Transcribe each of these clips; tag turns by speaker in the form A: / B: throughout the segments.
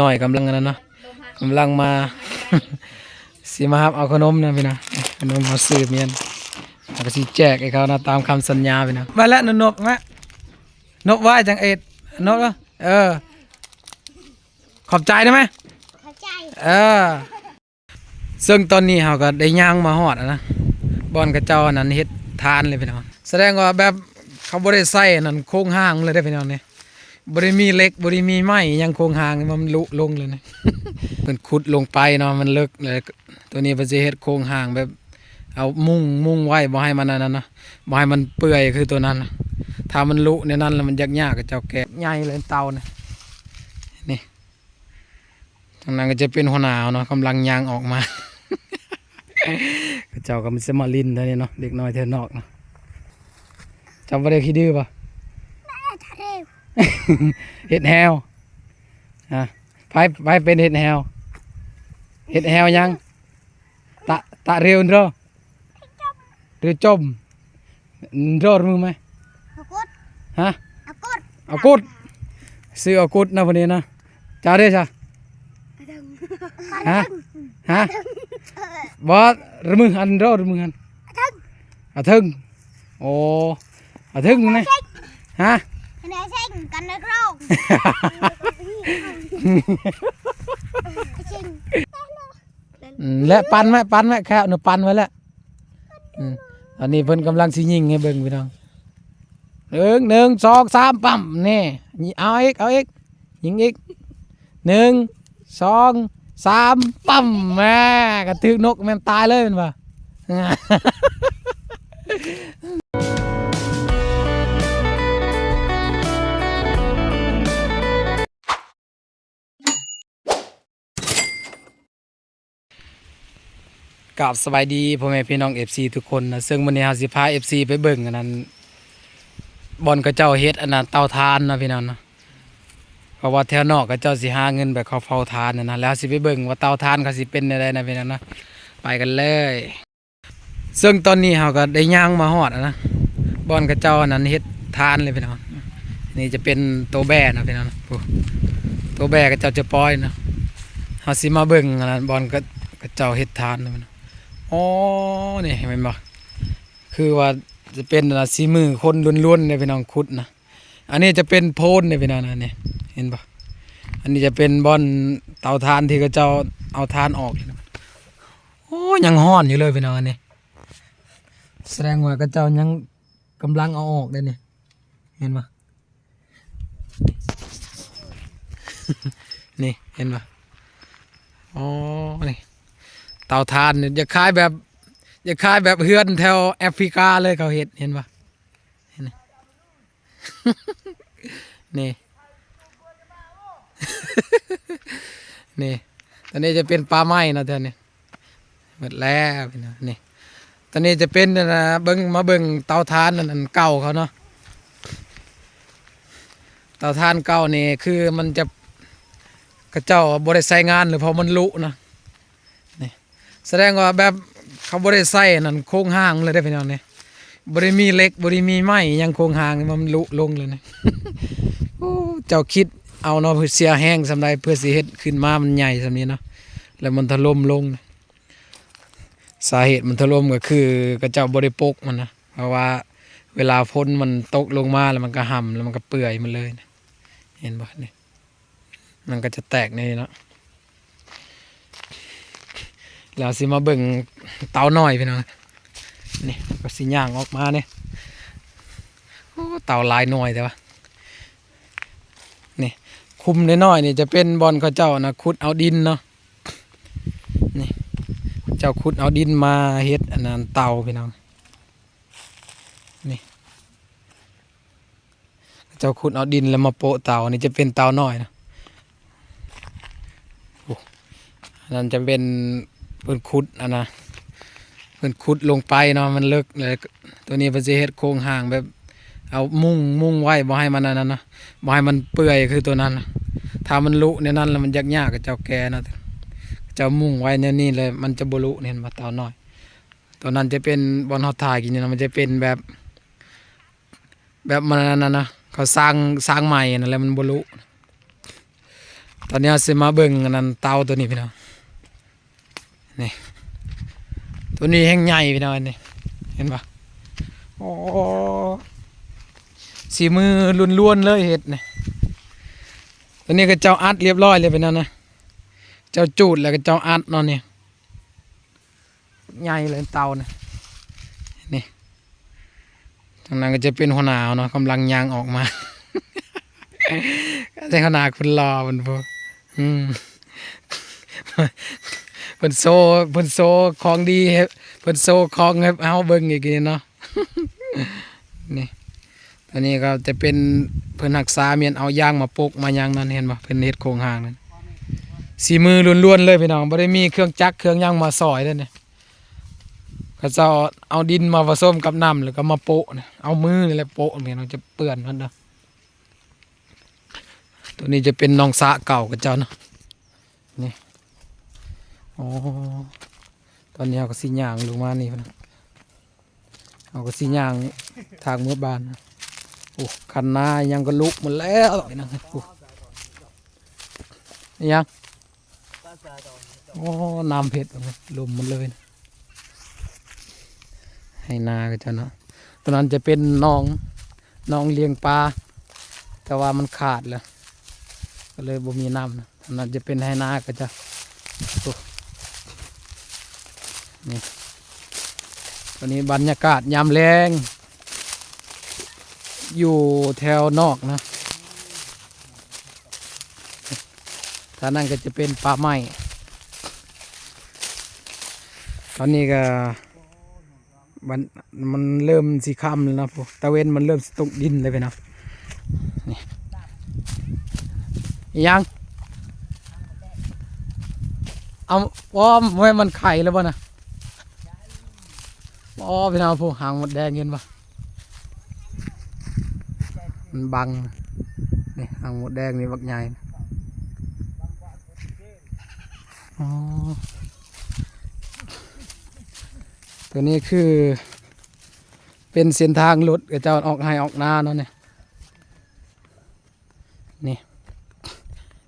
A: น้อยกำลังนั้นเนาะกำลังมาสิมาครับเอาขนมนะพี่นะขนมมาซื้อเมียนแล้วก็สิแจกให้เขานะตามคำสัญญาพี่นะมาแล้วนกๆมานกไหว้จังเอ็ดนกเหรอเออ ขอบใจได้ไหม
B: เข้าใจ
A: เออซึ่งตอนนี้เขาก็ได้ย่างมาหอดอะนะบอนกระเจ้าอันนั้นเฮ็ดทานเลยพี่น้องแสดงว่าแบบเขาบ่ได้ใส่อันนั้นโครงห้างเลยได้อพี่น้องเนี่ย บ่ได้มีเล็กบ่ได้มีไม้ยังโครงห้างมันลุลงเลยนะเพิ่นขุดลงไปเนาะมันเลิกเลยตัวนี้เพิ่นสิเฮ็ดโครงห้างแบบ เอามุ้งมุ้งไว้บ่ให้มันนั้นนะบ่ให้มันเปื่อยคือตัวนั้นนะถ้ามันลุในนั้นแล้วมันยากยากกับเจ้าแก่ใหญ่เลยเตานี่ยนี่ทางนั้นก็จะเป็นหัวหนาวเนาะกำลังยางออกมาเจ้าก็มันสมาลินเท่านี้เนาะเด็กน้อยเท่านอกเนาะจำบ่ได้ขี้ดื้อปะ
B: เล
A: เห็ดแฮวอะไปไปเป็นเห็ดแฮวเห็ดแฮวยังตะตะเร็วเด้อหรือจมเด้อมือไหม
B: เอากด
A: ฮะ
B: เอากด
A: เอากุดซื้อเอากุดนะพอนี้นะจ้าเด้อจ้ะฮะฮะบอสระมึงอันเด้อระมึงอันเอาถึงโอ้เอาถึงนะฮะ
B: คะแนนเช่งกันในกรองจริง
A: อืมและปันไหมปันไหมแค่เนื้อปันไว้แล้วอันนี้เพิ่นกำลังสิยิงให้เบิ่งพี่น้องหนึ่งหนึ่งสองสามปั๊มนี่เอาอีกเอาอีกยิงอีกหนึ่งสองสามปั๊มแม่กระทึกนกแม่นตายเลยแมันปะ กับสบายดีพ่อแม่พี่น้อง FC ทุกคนนะซึ่งวันนี้เฮาสิพา FC ไปเบิ่งอันนั้นบอนกระเจ้าเฮ็ดอันนั้นเตาทานนะพี่น้องนะเพราะว่าแถวนอกกระเจ้าสิหาเงินแบบเขาเผาทานนะนะแล้วสิไปเบิ่งว่าเตาทานเขาสิเป็นอะไรนะพี่น้องนะไปกันเลย ซึ่งตอนนี้เฮาก็ได้ย่างมาฮอดนะบอนกระเจ้าอันนั้นเฮ็ดทานเลยพี่น้องนี่จะเป็นโตวแบนะพี่น้องนะโอ้โตวแบกระเจ้าจะปล่อยนะเฮาสิมาเบิ่งอันนั้นบอนกระกระเจ้าเฮ็ดทานนะพี่น้อง อ๋อนี่เห็นไหมบ่คือว่าจะเป็นนะสีมือคนล้วนๆเนี่ยพี่น้องขุดนะอันนี้จะเป็นโพนเนี่ยพี่น้องนะเนี่ยเห็นปะอันนี้จะเป็นบอนเตาทานที่เขาเจ้าเอาทานออกโอ้ยังห้อนอยู่เลยพี่น้องอันนี้แสดงว่าเขาเจ้ายังกำลังเอาออกเลยเนี่ยเห็นปะนี่เห็นปะอ๋อนี่ เตาทานเนี่ยจะคล้ายแบบจะคล้ายแบบเฮือนแถวแอฟริกาเลยเขาเห็นเห็นปะเห็นไหมนี่นี่ตอนนี้จะเป็นปลาไม้นะเธอเนี่ยหมดแล้วนี่ตอนนี้จะเป็นนะเบิ้งมาเบิ้งเตาทานนั่นเก่าเขาเนาะเตาทานเก่านี่คือมันจะกระเจ้าบริใช้งานหรือพราะมันลุนะ แสดงว่าแบบเขาบริใส่นั่นโครงห้างเลยได้พี่น้องเนี่ยบริมีเล็กบริมีไม้ยังโครงห้างมันลุลงเลยนะ้เจ้าคิดเอาเนาะเพื่อเสียแห้งสำไรเพื่อสิเฮ็ดขึ้นมามันใหญ่สำนี้เนาะแล้วมันถล่มลง สาเหตุมันถล่มก็คือกระเจ้าบริปกมันนะเพราะว่าเวลาฝนมันตกลงมาแล้วมันก็ห่ำแล้วมันก็เปื่อยมันเลยนะเห็นบ่เนี่ยมันก็จะแตกในเนาะ แล้วสิมาเบิ่งเตาหน่อยพี่น้องนี่ก็สิย่างออกมาเนี่ยโอ้เตาลายหน่อยแต่ว่านี่คุมน้อยๆนี่จะเป็นบอลเขาเจ้านะขุดเอาดินเนาะนี่เจ้าขุดเอาดินมาเฮ็ดอันนั้นเตาพี่น้องนี่เจ้าขุดเอาดินแล้วมาโปะเตานี่จะเป็นเตาน้อยนะโอ้อันนั้นจะเป็น เพิ่นขุดอันนะเพิ่นขุดลงไปเนาะมันเลิกเลยตัวนี้เพิ่นสิเฮ็ดโครงห่างแบบ เอามุ้งมุ้งไว้บ่ให้มันอันนั้นนะบ่ให้มันเปื่อยคือตัวนั้นนะถ้ามันลุในนั้นแล้วมันยากยากกับเจ้าแก่นะเจ้ามุ้งไว้เนี่ยนี่เลยมันจะบ่ลุเนี่ยมาเตาน้อย ตัวนั้นจะเป็นบอนเฮาถ่ายกินอยู่นะมันจะเป็นแบบ แบบมันนั่นนะนะเขาสร้างสร้างใหม่นั่นแหละมันบ่ลุตอนนี้เสิมาเบิ่งอันนั้นเตาตัวนี้พี่น้อง นี่ ตัวนี้แห้งใหญ่พี่น้องนี่เห็นปะโอ้สีมือล้วนๆเลยเห็ดนี่ตัวนี้ก็เจ้าอัดเรียบร้อยเลยพี่น้องนะเจ้าจูดแล้วก็เจ้าอัดนอนนี่ใหญ่เลยเตานะนี่ทางนั้นก็จะเป็นหัวหนาวเนาะกำลังยางออกมาแต่ขนาดคุณรอมันพออืม เพิ่นโซเพิ่นโซของดีให้เพิ่นโซของให้เฮาเบิ่งอีกทีเนาะนี่ตอนนี้ก็จะเป็นเพิ่นรักษาเมียนเอายางมาปลูกมาหยังนั่นเห็นบ่เพิ่นเฮ็ดโครงหางนั่นสีมือล้วนๆเลยพี่น้องบ่ได้มีเครื่องจักรเครื่องหยังมาซอยเด้อเนี่ยเขาเจะเอาดินมาผสมกับน้ำแล้วก็มาโปะเนี่ยเอามือนี่แหละโปะเนี่ยมันจะเปื้อนมันเด้อตัวนี้จะเป็นน้องสะเก่ากับเจ้าเนาะนี่ อ๋อ ตอนนี้เอาก็สีย่างลงมานี่พนะเอาก็สีย่างทางเมื่อบานนะโอ้คันนายังก็ลุกหมดแล้วนี่นะโอ้ยังโอ้น้ำเผ็ดลมหมันเลยนะให้นากับเจ้าเนาะตอนนั้นจะเป็นน้องน้องเลี้ยงปลาแต่ว่ามันขาดแล้วก็เลยบ่มีน้ำนะอันนั้นจะเป็นให้นาก็จะโอ้นี่ ตอนนี้บรรยากาศยามแรงอยู่แถวนอกนะถ้านั่นก็จะเป็นป่าไม้ตอนนี้ก็มันมันเริ่มสีค่ำแล้วนะพวกตะเวนมันเริ่มตกดินเลยไปนะนี่ยังเอาว่าไว้มันไข่แล้วป่นะ อ๋อพี่น้องผู้หางหมดแดงเห็นปะมันบังนี่หางหมดแดงนี่บักใหญ่นะอ๋อตัวนี้คือ เป็นเส้นทางรถกับเจ้าออกให้ออกหน้าเนาะเนี่ยนี่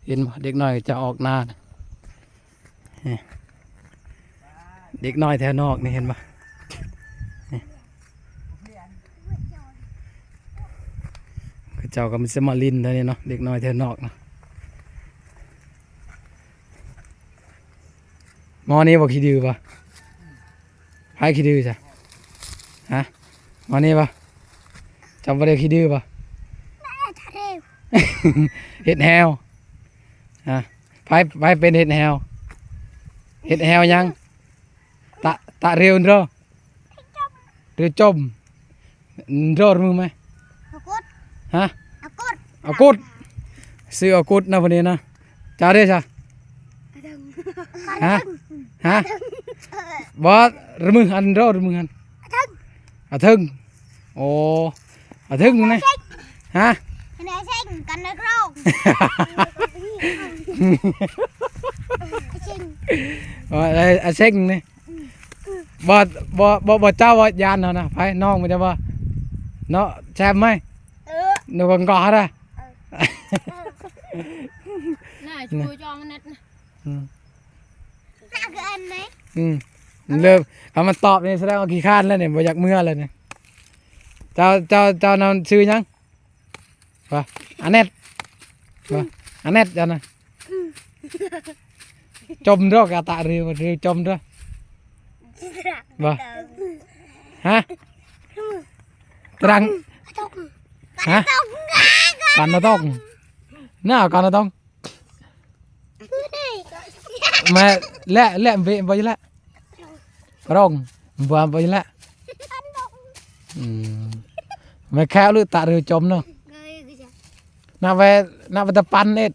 A: เห็นเด็กน้อยจะออกหน้านี่เด็กน้อยแถวนอกนี่เห็นปะนี่ก็เจ้าก็มันสมาลินเท่านี้เนาะเด็กน้อยแถวนอกเนาะหมอนี้บอกขี้ดื้อปะพายขี้ดื้อจ้ะฮะหมอนี้ปะจำประเดี๋ยวขี้ดื้อปะ
B: แม่ทะเล
A: เห็ดแฮวอะไปไปเป็นเห็ดแฮวเห็ดแฮวยังตะตะเร็วเรอเรือจมรอดมึงไหม
B: เอากุด
A: ฮะ
B: เอากุด
A: เอากุดซื้อเอากุดนะวันนี้นะจ้าเรียจ้ะฮะฮะบอสระมึงอันรอดระมึงอันเอาถึงโอ้เอาถึงนะฮะ
B: ให้นายเช่งกันในโรคไอ้เช่ง
A: บ่ไอ้ไอ้เซ็งนี่บ่บ่บ่บ่เจ้าบ่ยานเนาะนะไปน้องมันจะบ่เนาะแชมป์ไหม
B: เออ
A: หนูกังกอดอะ
C: น่าช่วยจอมันนัดนะ
A: อืม
B: น่าเกินไหม
A: อืมเริ่มคำมันตอบนี่แสดงว่าขี้คร้านแล้วเนี่ยบ่อยากเมื่อแล้วเนี่ยเจ้าเจ้าเจ้านำชื่อหยังว่าอันเน็ตว่าอันเน็ตจ้านะจมด้วยกาตะเรือเรือจมด้วยว่าฮะตรังฮะ กันนะ
B: ต้องน่า
A: กันนะต้องมาและและเบไปละร้องบัวไปละมาแค่
B: ลือตา
A: เรือจมเนาะน่าไปน่าไปตะปัน
B: เอ็ด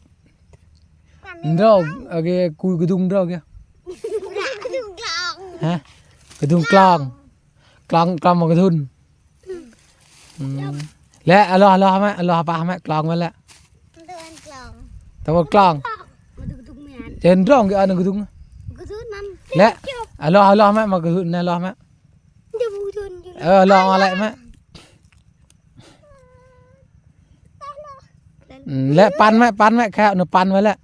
B: ดอกโอเคกูกระดุมดอกเนี่ยฮะ
A: กระดุมกลองกลองกล
B: องมากระทุนอืม ลาง
A: hả cái thùng clong clong clong một cái thun lẹ alo alo mẹ alo ba mẹ clong vậy lẹ
B: เดินกลาง
A: tao có clong
B: มาดูตุ้มแมน
A: trên rong cái anh cái thùng
B: ก็ทุนมัน
A: lẹ alo alo mẹ mà cái thun này alo mẹ
B: เดี๋ยวบูทุนอยู่
A: ờ lo lại mẹ อืมและปันไหมปันไหมแค่หนูปันไว้แล้ว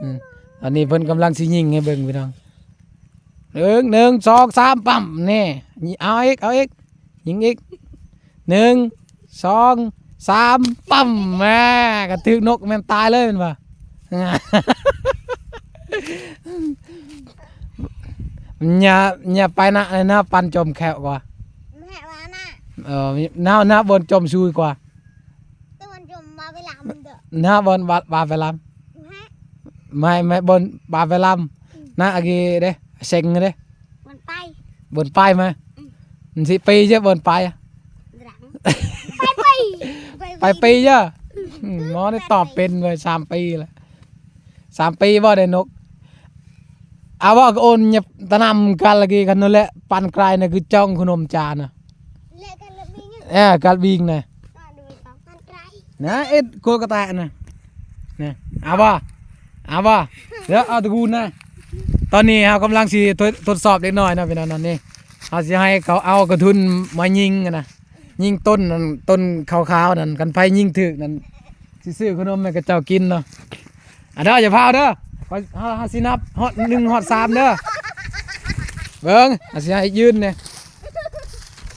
A: อืมอันนี้เพิ่นกำลังสิยิงให้เบิ่งพี่น้องหนึ่งหนึ่งสองสามปั๊มนี่เอาอีกเอาอีกยิงอีกหนึ่ง สองสามปั๊มแม่กระทึกนกแม่นตายเลยแมันปะอย่าอย่าไปนะนะปันจมแขวกว่า
B: แม่ว่าน่ะ
A: เออน้าน้าบนจมซุยกว่า
B: ตะวันจมมาเวลามันเด้อ
A: น้าบนบาบาไปล
B: ฮะำ
A: ไม่ไม่บนบาไปลำน้าอะกีเด้เซ็งเด้
B: มันไป
A: บนป้ายมามันสิปีเจ้บนป้ายอะ
B: หลังไปไป
A: ไปปีเจ้าอืมหมอได้ตอบเป็นเลยสามปีแล้วสามปีบ่ได้นกเอาว่าก็โอนเนี่ยตะนำกันละกีกันนั่นแหละปันไกลน่ะคือจ้องขนมจานน่ะ
B: เละกันแล้วมีเงี้ย
A: เออกัดวิ่งน่ะ
B: ก็ดูสองพันไกล
A: นะเอ็ดโกกระแตะนะเนี่ยเอาบ่เอาบ่เดี๋ยวเอาตะกูลนะ ตอนนี้เรากำลังสิทดทดสอบเล็กน้อยนะพี่น้องนั่นนี่เราสิให้เขาเอากระทุนมายิงกันนะ ยิงต้นนั่นต้นขาวๆนั่นกันไฟยิงถึกนั่นสิซื้อขนมให้กับเจ้ากินเนาะอะเด้ออย่าพาวเด้อขอเฮาเฮาสินับฮอดหนึ่งฮอดสามเด้อเบิ่งเฮาสิให้ยืนเนี่ย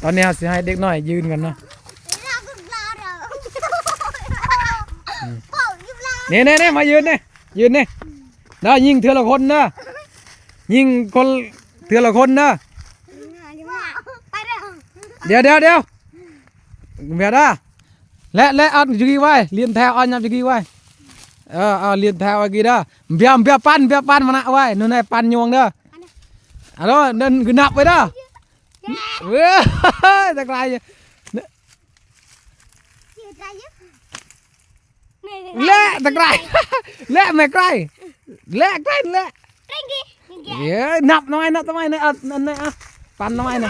A: ตอนนี้เฮาสิให้เด็กน้อยยืนกันเนาะ
B: เราก็รอเราเป่ายิบลา
A: เนี่ยเนี่ยเนี่ยมายืนเนี่ยยืนเนี่ยเด้อยิงเทือละคนเด้อยิงคนเทือละคนเด้อ
B: ไปเด้อ
A: เดี๋ยวเดี๋ยวเดี๋ยว មែនណាលែលែអត់យីវ៉ៃលៀនថែអត់ញ៉ាំយីវ៉ៃអើអើលៀនថែអត់គីដាវាវាប៉ាន់វាប៉ាន់មកណាក់វ៉ៃនោះណែប៉ាន់ញងដាអឡូនិនគឺណាប់វ៉ៃដាវេតែខ្លាយលែតែក្រៃលែមិនក្រៃលែក្រៃលែយេណាប់នោះឯងណាប់ទៅឯងអត់ណែប៉ាន់នោះឯងណា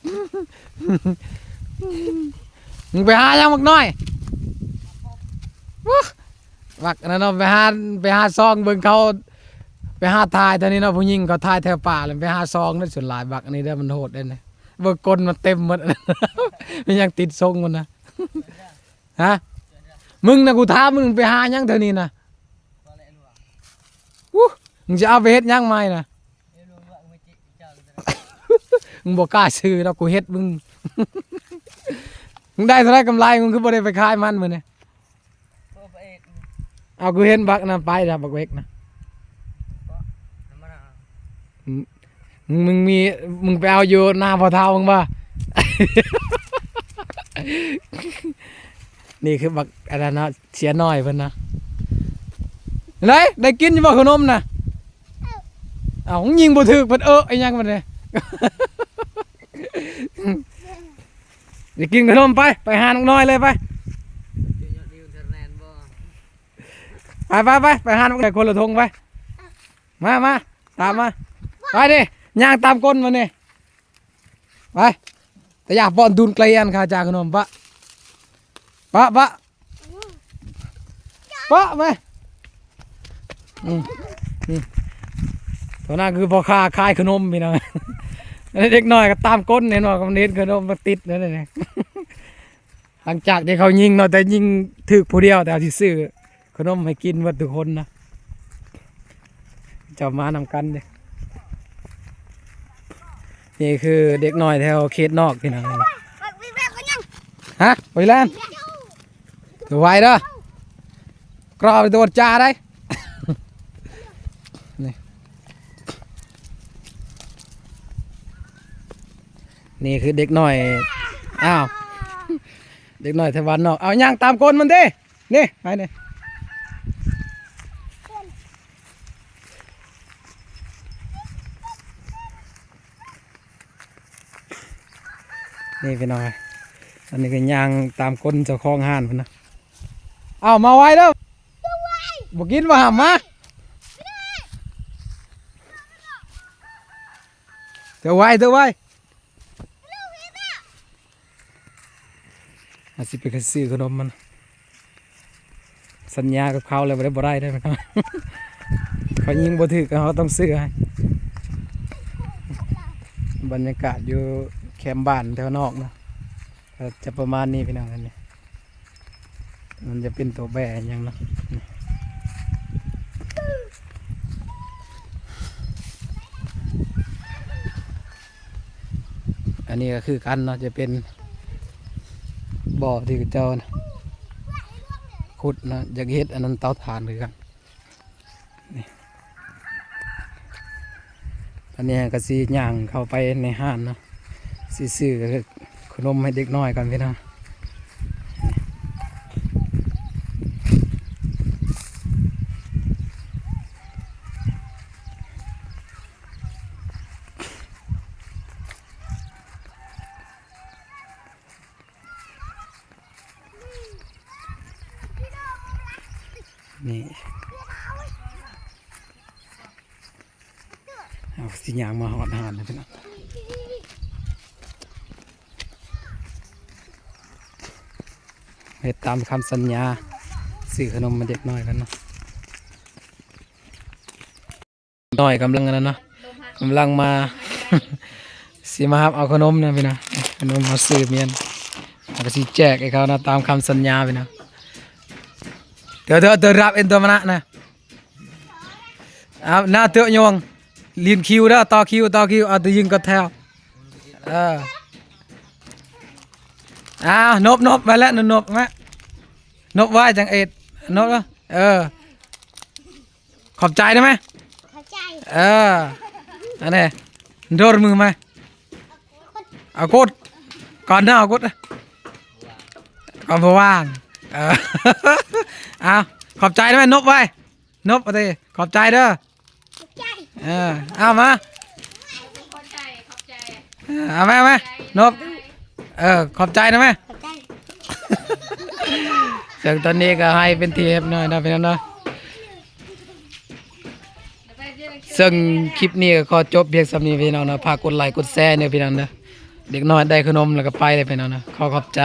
A: ไกลโอนไกลบอลกลอกกลอกเกียกี่เด้อเด้อ
B: ไอ้ยังยัง
A: À đâu đâu. Bia đó mana je mana dah. À nè nè nó này pan nhuông nè. Nè ban ghi đó kia ghi đó. À nương song sam. Ơi. Được à thế này tê. Nè tao bỏ lẹ ghi đây.
B: เรื่อย
A: Tao bắt cha cái nôm đó về đi. มึงไปหายังมักน้อยวักนั่นเนาะไปหาไปหาซองเบิ่งเขาไปหาทายตอนนี้เนาะผู้หญิงเขาทายแถวป่าเลยไปหาซองนั่นส่วนหลายบักอันนี้เด้มันโหดเด้นะเบิ่งกลมันเต็มหมดมันยังติดทรงมันนะฮะมึงนะกูท้ามมึงไปหายังเท่านี้นะวู้มึงจะเอาไปเฮ็ดยังไม่นะ มึงบอกกล้าซื้อแล้วกูเฮ็ดมึง มึงได้เท่าไรกำไรมึงคือบ่ได้ไปขายมันมื้อนี่เอากูเห็นบักนะไปนะบักเวกนะมึงมึงมีมึงไปเอาอยู่หน้าพอเท้ามึงบ่นี่คือบักอะไรนะเสียน้อยเพิ่นนะไหนได้กินอยู่บ่ขนมนะเอามึงยิงบ่ถึกเพิ่นเออไอ้หยังมันเนี่ย อย่ากินขนมไป ไปหาน้องน้อยเลยไป ไปไปไปไปหาน้องน้อยคนละทงไป มามาตามมา ไปดิย่างตามก้นมาเนี่ยไป แต่อยากป้อนดุนไกลอันข้าจากขนมปะปะปะปะไปอืมอืมตัวนั้นคือพ่อค้าขายขนมพี่น้อง เด็กน้อยก็ตามก้นเห็นว่ามันเห็นขนมาติดนั่นนี่หลังจากที่เขายิงเนาะแต่ยิงถึกผู้เดียวแต่เอาที่ซื้อขนมให้กินหมดทุกคนนะจะมานำกันเด้นี่คือเด็กน้อยแถวเขตนอกพี่น้อง
B: ๆบักวิแววก็ยัง
A: ฮะไปแลนด์ตัวไวเด้อกรอบไปตัวจ่าได้ นี่คือเด็กหน้อย อ้าว เด็กหน้อยไต้หวันเนอกเอาย่างตามก้นมันดินี่ไปนี่นี่พี่น้อยอันนี้ก็ย่างตามก้นเจ้าของห้านพุ่นนะเอามาไว้เด้อบอกกินว่าหามมาเดี๋ยวไว้เดี๋ยวไว้ อาสิไปกรซื้อขนมมัน สัญญากับเขาเลยบ่ได้บ่ได้ได้ไหมครับเขายิงบ่ถึกเขาต้องซื้อให้บรรยากาศอยู่แคมป์บ้านแถวนอกนะจะประมาณนี้พี่น้องนนี้มันจะเป็นตัวแบอยังนะอันนี้ก็คือกันเนาะจะเป็น บ่อที่เจ้านะขุดนะอยากเฮ็ดอันนั้นเตาถ่านคือกันตอนนี้ก็สีย่างเข้าไปในห้างเนาะซื้อขนมให้เด็กน้อยกันพี่น้อง นี่เอาสิยางมาหอดหานเลยพี่น้องเฮ็ดตามคำสัญญาซื้อขนมมาเด็กน้อยกันเนาะน้อยกำลังกันเนาะกำลังมาสิมาครับเอาขนมนะพี่นะขนมมาซื้อเมียนแล้วก็สิแจกให้เขานะตามคำสัญญาพี่นะ เดี๋ยวเดี๋ยวเดี๋ยวรับเอ็นตัวมานะนะเอาหน้าเตอะยงเลียนคิวเด้อต่อคิวต่อคิวเอาตัวยิงก็แถวเอออ้าวนบนบไปแล้วนนบมานบไหวจังเอ็ดนบเด้อเออ ขอบใจได้ไหม
B: เข้าใจ
A: เอออันนี้โดนมือมาเอากดก่อนเนาะเอากดก่อนพอว่าง เออเอาขอบใจได้ไหมนบไว้นบเอาดิขอบใจเด้อ
B: เข้าใจ
A: เออเอามา
C: ขอบใจขอบใจ
A: เออเอาไหมเอาไหมนบเออขอบใจนะแม่
B: เข้าใจ
A: เสียงตอนนี้ก็ให้เป็นทีเอฟหน่อยนะพี่น้องเนาะซึ่งคลิปนี้ก็ขอจบเพียงสำนี้พี่น้องนะฝากกดไลค์กดแชร์เนี่ยพี่น้องนะเด็กน้อยได้ขนมแล้วก็ไปเลยพี่น้องนะขอขอบใจ